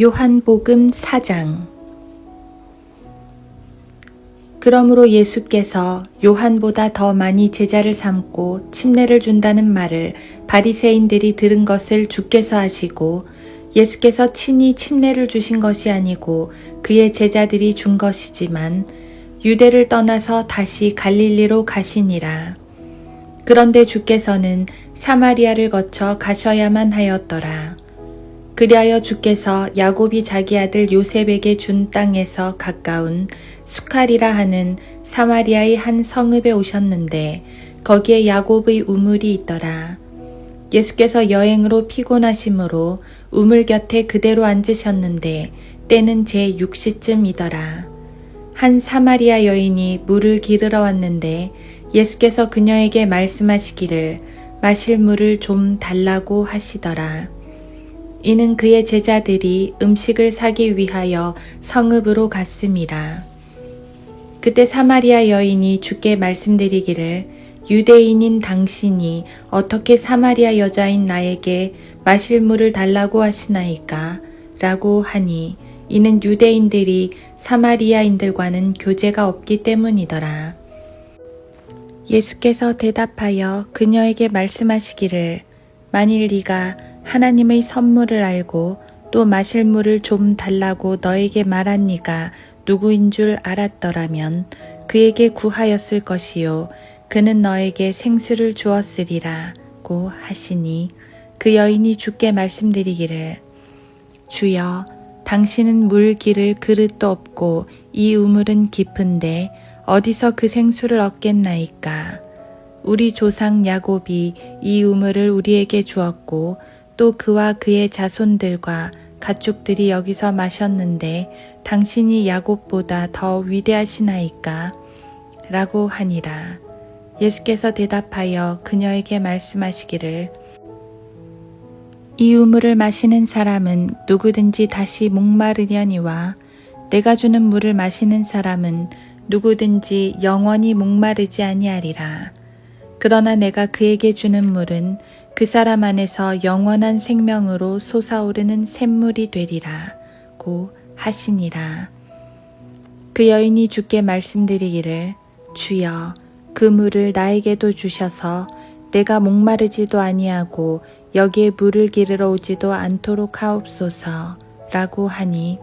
요한복음 4장 그러므로 예수께서 요한보다 더 많이 제자를 삼고 침례를 준다는 말을 바리새인들이 들은 것을 주께서 하시고 예수께서 친히 침례를 주신 것이 아니고 그의 제자들이 준 것이지만 유대를 떠나서 다시 갈릴리로 가시니라. 그런데 주께서는 사마리아를 거쳐 가셔야만 하였더라. 그리하여 주께서 야곱이 자기 아들 요셉에게 준 땅에서 가까운 수칼이라 하는 사마리아의 한 성읍에 오셨는데 거기에 야곱의 우물이 있더라. 예수께서 여행으로 피곤하심으로 우물 곁에 그대로 앉으셨는데 때는 제 6시쯤이더라. 한 사마리아 여인이 물을 기르러 왔는데 예수께서 그녀에게 말씀하시기를 마실 물을 좀 달라고 하시더라. 이는 그의 제자들이 음식을 사기 위하여 성읍으로 갔습니다. 그때 사마리아 여인이 주께 말씀드리기를 유대인인 당신이 어떻게 사마리아 여자인 나에게 마실 물을 달라고 하시나이까? 라고 하니 이는 유대인들이 사마리아인들과는 교제가 없기 때문이더라. 예수께서 대답하여 그녀에게 말씀하시기를 만일 네가 하나님의 선물을 알고 또 마실 물을 좀 달라고 너에게 말한 네가 누구인 줄 알았더라면 그에게 구하였을 것이요. 그는 너에게 생수를 주었으리라고 하시니 그 여인이 주께 말씀드리기를 주여 당신은 물 기를 그릇도 없고 이 우물은 깊은데 어디서 그 생수를 얻겠나이까? 우리 조상 야곱이 이 우물을 우리에게 주었고 또 그와 그의 자손들과 가축들이 여기서 마셨는데 당신이 야곱보다 더 위대하시나이까? 라고 하니라. 예수께서 대답하여 그녀에게 말씀하시기를 이 우물을 마시는 사람은 누구든지 다시 목마르려니와 내가 주는 물을 마시는 사람은 누구든지 영원히 목마르지 아니하리라. 그러나 내가 그에게 주는 물은 그 사람 안에서 영원한 생명으로 솟아오르는 샘물이 되리라. 고 하시니라. 그 여인이 주께 말씀드리기를 주여 그 물을 나에게도 주셔서 내가 목마르지도 아니하고 여기에 물을 기르러 오지도 않도록 하옵소서 라고 하니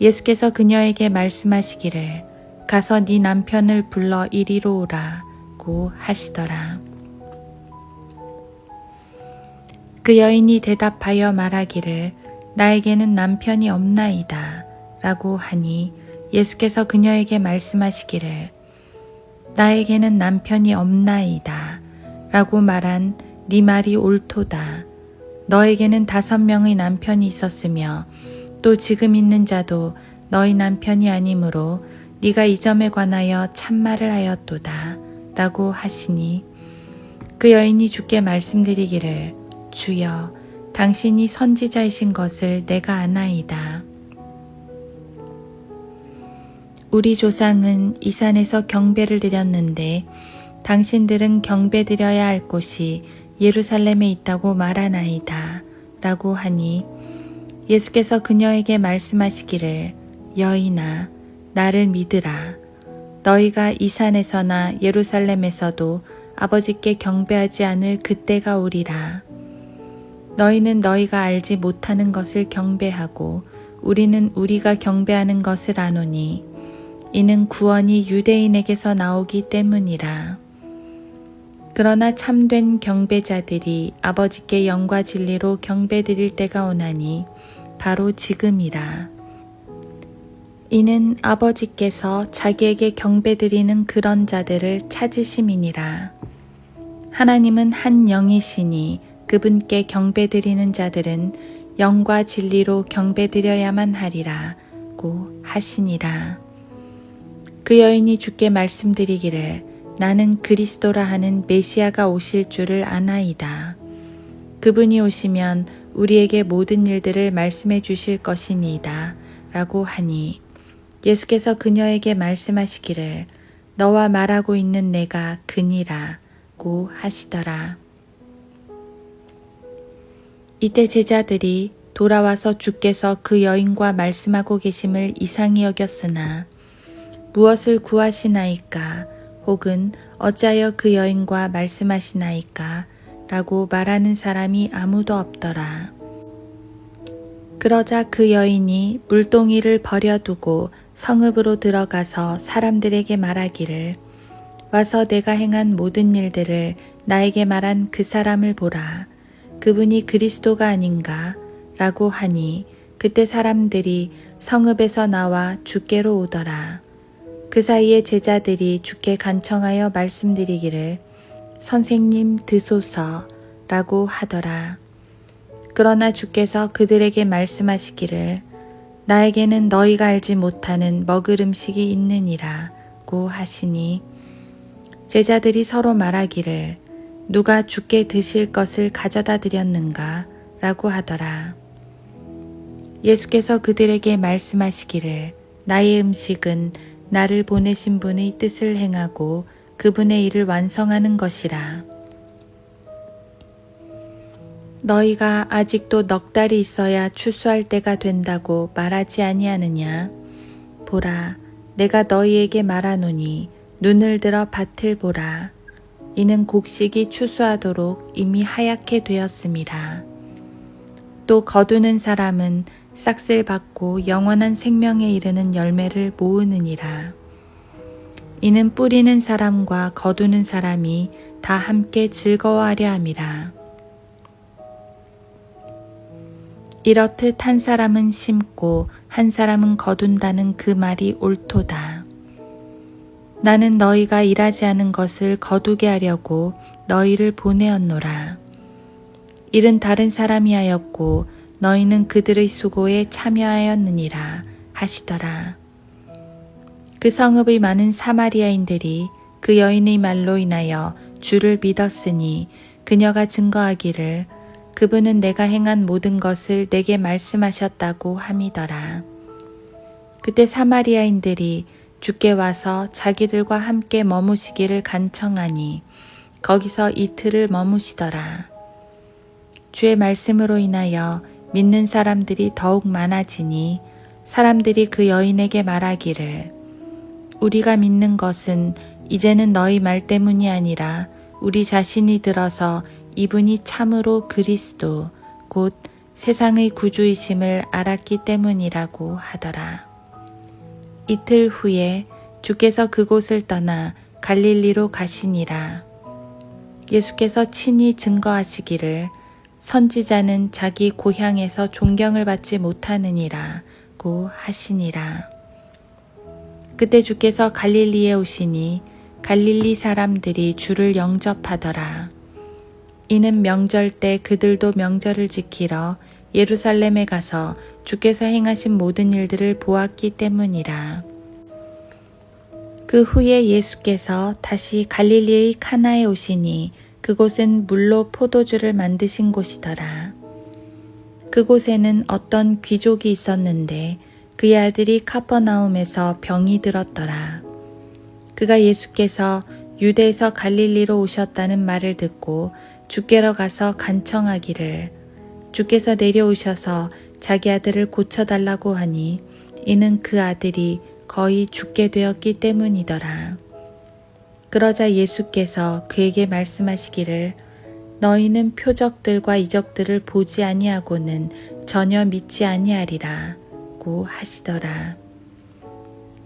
예수께서 그녀에게 말씀하시기를 가서 네 남편을 불러 이리로 오라고 하시더라. 그 여인이 대답하여 말하기를 나에게는 남편이 없나이다 라고 하니 예수께서 그녀에게 말씀하시기를 나에게는 남편이 없나이다 라고 말한 네 말이 옳도다. 너에게는 다섯 명의 남편이 있었으며 또 지금 있는 자도 너희 남편이 아니므로 네가 이 점에 관하여 참말을 하였도다 라고 하시니 그 여인이 주께 말씀드리기를 주여 당신이 선지자이신 것을 내가 아나이다. 우리 조상은 이 산에서 경배를 드렸는데 당신들은 경배 드려야 할 곳이 예루살렘에 있다고 말하나이다. 라고 하니 예수께서 그녀에게 말씀하시기를 여인아 나를 믿으라. 너희가 이 산에서나 예루살렘에서도 아버지께 경배하지 않을 그때가 오리라. 너희는 너희가 알지 못하는 것을 경배하고 우리는 우리가 경배하는 것을 아노니 이는 구원이 유대인에게서 나오기 때문이라. 그러나 참된 경배자들이 아버지께 영과 진리로 경배드릴 때가 오나니 바로 지금이라. 이는 아버지께서 자기에게 경배드리는 그런 자들을 찾으심이니라. 하나님은 한 영이시니 그분께 경배드리는 자들은 영과 진리로 경배드려야만 하리라고 하시니라. 그 여인이 주께 말씀드리기를 나는 그리스도라 하는 메시아가 오실 줄을 아나이다. 그분이 오시면 우리에게 모든 일들을 말씀해 주실 것이니이다. 라고 하니 예수께서 그녀에게 말씀하시기를 너와 말하고 있는 내가 그니라고 하시더라. 이때 제자들이 돌아와서 주께서 그 여인과 말씀하고 계심을 이상히 여겼으나 무엇을 구하시나이까 혹은 어찌하여 그 여인과 말씀하시나이까 라고 말하는 사람이 아무도 없더라. 그러자 그 여인이 물동이를 버려두고 성읍으로 들어가서 사람들에게 말하기를 와서 내가 행한 모든 일들을 나에게 말한 그 사람을 보라. 그분이 그리스도가 아닌가? 라고 하니 그때 사람들이 성읍에서 나와 주께로 오더라. 그 사이에 제자들이 주께 간청하여 말씀드리기를 선생님 드소서 라고 하더라. 그러나 주께서 그들에게 말씀하시기를 나에게는 너희가 알지 못하는 먹을 음식이 있느니라 고 하시니 제자들이 서로 말하기를 누가 주께 드실 것을 가져다 드렸는가 라고 하더라. 예수께서 그들에게 말씀하시기를 나의 음식은 나를 보내신 분의 뜻을 행하고 그분의 일을 완성하는 것이라. 너희가 아직도 넉 달이 있어야 추수할 때가 된다고 말하지 아니하느냐? 보라, 내가 너희에게 말하노니 눈을 들어 밭을 보라. 이는 곡식이 추수하도록 이미 하얗게 되었습니다. 또 거두는 사람은 싹쓸 받고 영원한 생명에 이르는 열매를 모으느니라. 이는 뿌리는 사람과 거두는 사람이 다 함께 즐거워하려 함이라. 이렇듯 한 사람은 심고 한 사람은 거둔다는 그 말이 옳도다. 나는 너희가 일하지 않은 것을 거두게 하려고 너희를 보내었노라. 일은 다른 사람이 하였고 너희는 그들의 수고에 참여하였느니라 하시더라. 그 성읍의 많은 사마리아인들이 그 여인의 말로 인하여 주를 믿었으니 그녀가 증거하기를 그분은 내가 행한 모든 것을 내게 말씀하셨다고 함이더라. 그때 사마리아인들이 주께 와서 자기들과 함께 머무시기를 간청하니 거기서 이틀을 머무시더라. 주의 말씀으로 인하여 믿는 사람들이 더욱 많아지니 사람들이 그 여인에게 말하기를 우리가 믿는 것은 이제는 너희 말 때문이 아니라 우리 자신이 들어서 이분이 참으로 그리스도 곧 세상의 구주이심을 알았기 때문이라고 하더라. 이틀 후에 주께서 그곳을 떠나 갈릴리로 가시니라. 예수께서 친히 증거하시기를 선지자는 자기 고향에서 존경을 받지 못하느니라고 하시니라. 그때 주께서 갈릴리에 오시니 갈릴리 사람들이 주를 영접하더라. 이는 명절 때 그들도 명절을 지키러 예루살렘에 가서 주께서 행하신 모든 일들을 보았기 때문이라. 그 후에 예수께서 다시 갈릴리의 카나에 오시니 그곳은 물로 포도주를 만드신 곳이더라. 그곳에는 어떤 귀족이 있었는데 그의 아들이 카퍼나움에서 병이 들었더라. 그가 예수께서 유대에서 갈릴리로 오셨다는 말을 듣고 주께로 가서 간청하기를 주께서 내려오셔서 자기 아들을 고쳐달라고 하니 이는 그 아들이 거의 죽게 되었기 때문이더라. 그러자 예수께서 그에게 말씀하시기를 너희는 표적들과 이적들을 보지 아니하고는 전혀 믿지 아니하리라고 하시더라.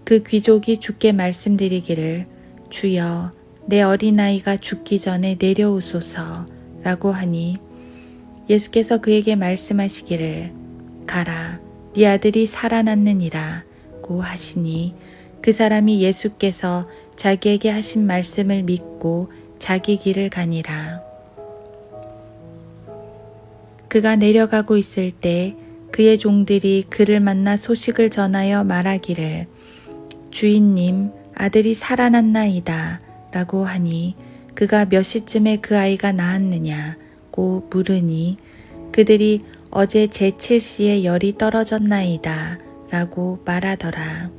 그 귀족이 주께 말씀드리기를 주여 내 어린아이가 죽기 전에 내려오소서 라고 하니 예수께서 그에게 말씀하시기를 가라 네 아들이 살아났느니라고 하시니 그 사람이 예수께서 자기에게 하신 말씀을 믿고 자기 길을 가니라. 그가 내려가고 있을 때 그의 종들이 그를 만나 소식을 전하여 말하기를 주인님 아들이 살아났나이다 라고 하니 그가 몇 시쯤에 그 아이가 낳았느냐 고 물으니 그들이 어제 제7시에 열이 떨어졌나이다 라고 말하더라.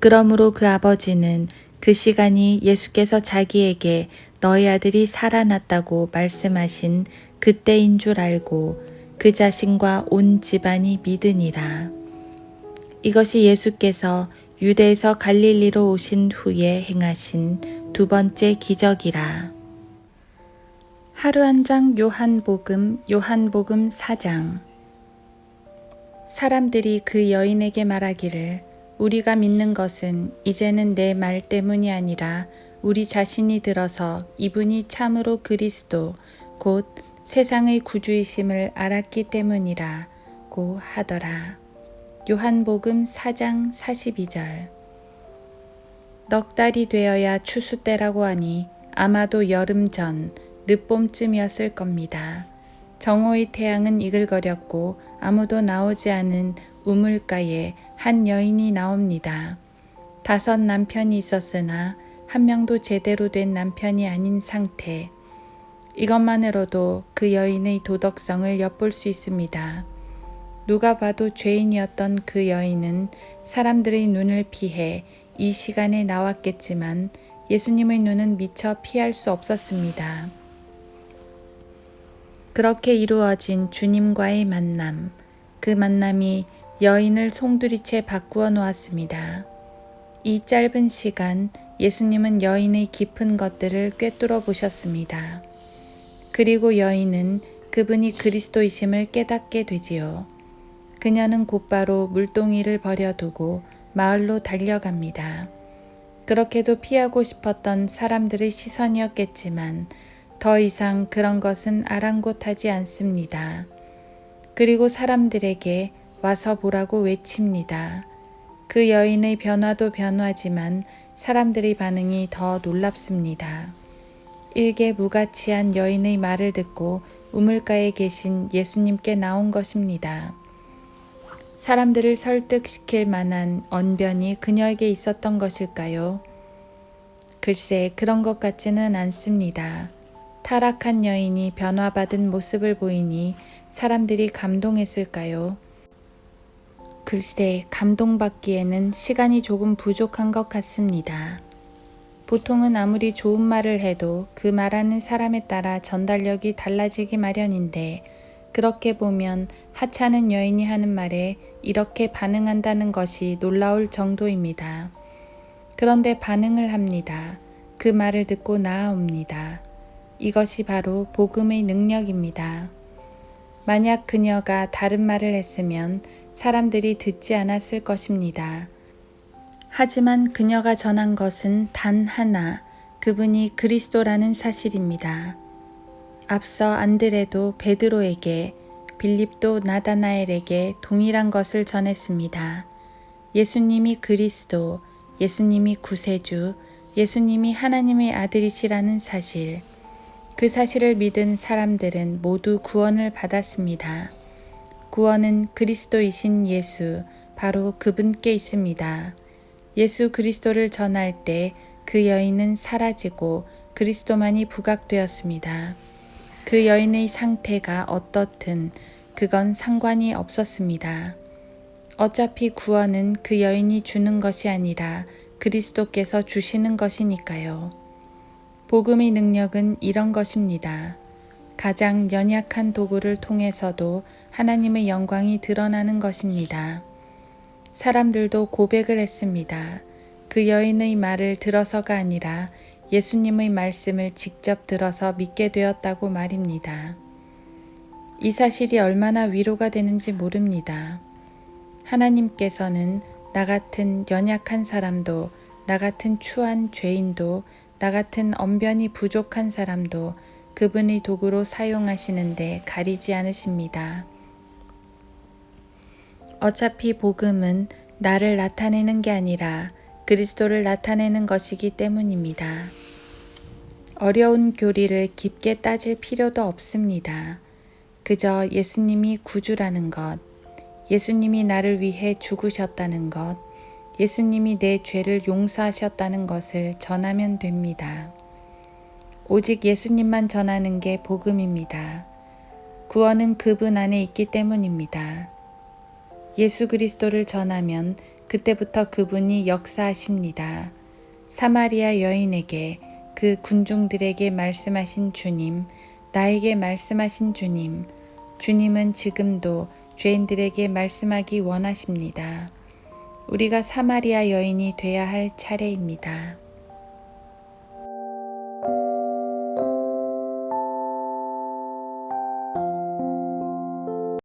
그러므로 그 아버지는 그 시간이 예수께서 자기에게 너희 아들이 살아났다고 말씀하신 그때인 줄 알고 그 자신과 온 집안이 믿으니라. 이것이 예수께서 유대에서 갈릴리로 오신 후에 행하신 두 번째 기적이라. 하루 한 장 요한복음 요한복음 4장 사람들이 그 여인에게 말하기를 우리가 믿는 것은 이제는 내 말 때문이 아니라 우리 자신이 들어서 이분이 참으로 그리스도 곧 세상의 구주이심을 알았기 때문이라 고 하더라. 요한복음 4장 42절 넉 달이 되어야 추수 때라고 하니 아마도 여름 전 늦봄쯤이었을 겁니다. 정오의 태양은 이글거렸고 아무도 나오지 않은 우물가에 한 여인이 나옵니다. 다섯 남편이 있었으나 한 명도 제대로 된 남편이 아닌 상태. 이것만으로도 그 여인의 도덕성을 엿볼 수 있습니다. 누가 봐도 죄인이었던 그 여인은 사람들의 눈을 피해 이 시간에 나왔겠지만 예수님의 눈은 미처 피할 수 없었습니다. 그렇게 이루어진 주님과의 만남, 그 만남이 여인을 송두리째 바꾸어 놓았습니다. 이 짧은 시간 예수님은 여인의 깊은 것들을 꿰뚫어 보셨습니다. 그리고 여인은 그분이 그리스도이심을 깨닫게 되지요. 그녀는 곧바로 물동이를 버려두고 마을로 달려갑니다. 그렇게도 피하고 싶었던 사람들의 시선이었겠지만 더 이상 그런 것은 아랑곳하지 않습니다. 그리고 사람들에게 와서 보라고 외칩니다. 그 여인의 변화도 변화지만 사람들의 반응이 더 놀랍습니다. 일개 무가치한 여인의 말을 듣고 우물가에 계신 예수님께 나온 것입니다. 사람들을 설득시킬 만한 언변이 그녀에게 있었던 것일까요? 글쎄, 그런 것 같지는 않습니다. 타락한 여인이 변화받은 모습을 보이니 사람들이 감동했을까요? 글쎄, 감동받기에는 시간이 조금 부족한 것 같습니다. 보통은 아무리 좋은 말을 해도 그 말하는 사람에 따라 전달력이 달라지기 마련인데, 그렇게 보면 하찮은 여인이 하는 말에 이렇게 반응한다는 것이 놀라울 정도입니다. 그런데 반응을 합니다. 그 말을 듣고 나아옵니다. 이것이 바로 복음의 능력입니다. 만약 그녀가 다른 말을 했으면 사람들이 듣지 않았을 것입니다. 하지만 그녀가 전한 것은 단 하나, 그분이 그리스도라는 사실입니다. 앞서 안드레도 베드로에게, 빌립도 나다나엘에게 동일한 것을 전했습니다. 예수님이 그리스도, 예수님이 구세주, 예수님이 하나님의 아들이시라는 사실. 그 사실을 믿은 사람들은 모두 구원을 받았습니다. 구원은 그리스도이신 예수, 바로 그분께 있습니다. 예수 그리스도를 전할 때 그 여인은 사라지고 그리스도만이 부각되었습니다. 그 여인의 상태가 어떻든 그건 상관이 없었습니다. 어차피 구원은 그 여인이 주는 것이 아니라 그리스도께서 주시는 것이니까요. 복음의 능력은 이런 것입니다. 가장 연약한 도구를 통해서도 하나님의 영광이 드러나는 것입니다. 사람들도 고백을 했습니다. 그 여인의 말을 들어서가 아니라 예수님의 말씀을 직접 들어서 믿게 되었다고 말입니다. 이 사실이 얼마나 위로가 되는지 모릅니다. 하나님께서는 나 같은 연약한 사람도, 나 같은 추한 죄인도, 나 같은 언변이 부족한 사람도 그분의 도구로 사용하시는데 가리지 않으십니다. 어차피 복음은 나를 나타내는 게 아니라 그리스도를 나타내는 것이기 때문입니다. 어려운 교리를 깊게 따질 필요도 없습니다. 그저 예수님이 구주라는 것, 예수님이 나를 위해 죽으셨다는 것, 예수님이 내 죄를 용서하셨다는 것을 전하면 됩니다. 오직 예수님만 전하는 게 복음입니다. 구원은 그분 안에 있기 때문입니다. 예수 그리스도를 전하면 그때부터 그분이 역사하십니다. 사마리아 여인에게 그 군중들에게 말씀하신 주님, 나에게 말씀하신 주님, 주님은 지금도 죄인들에게 말씀하기 원하십니다. 우리가 사마리아 여인이 돼야 할 차례입니다.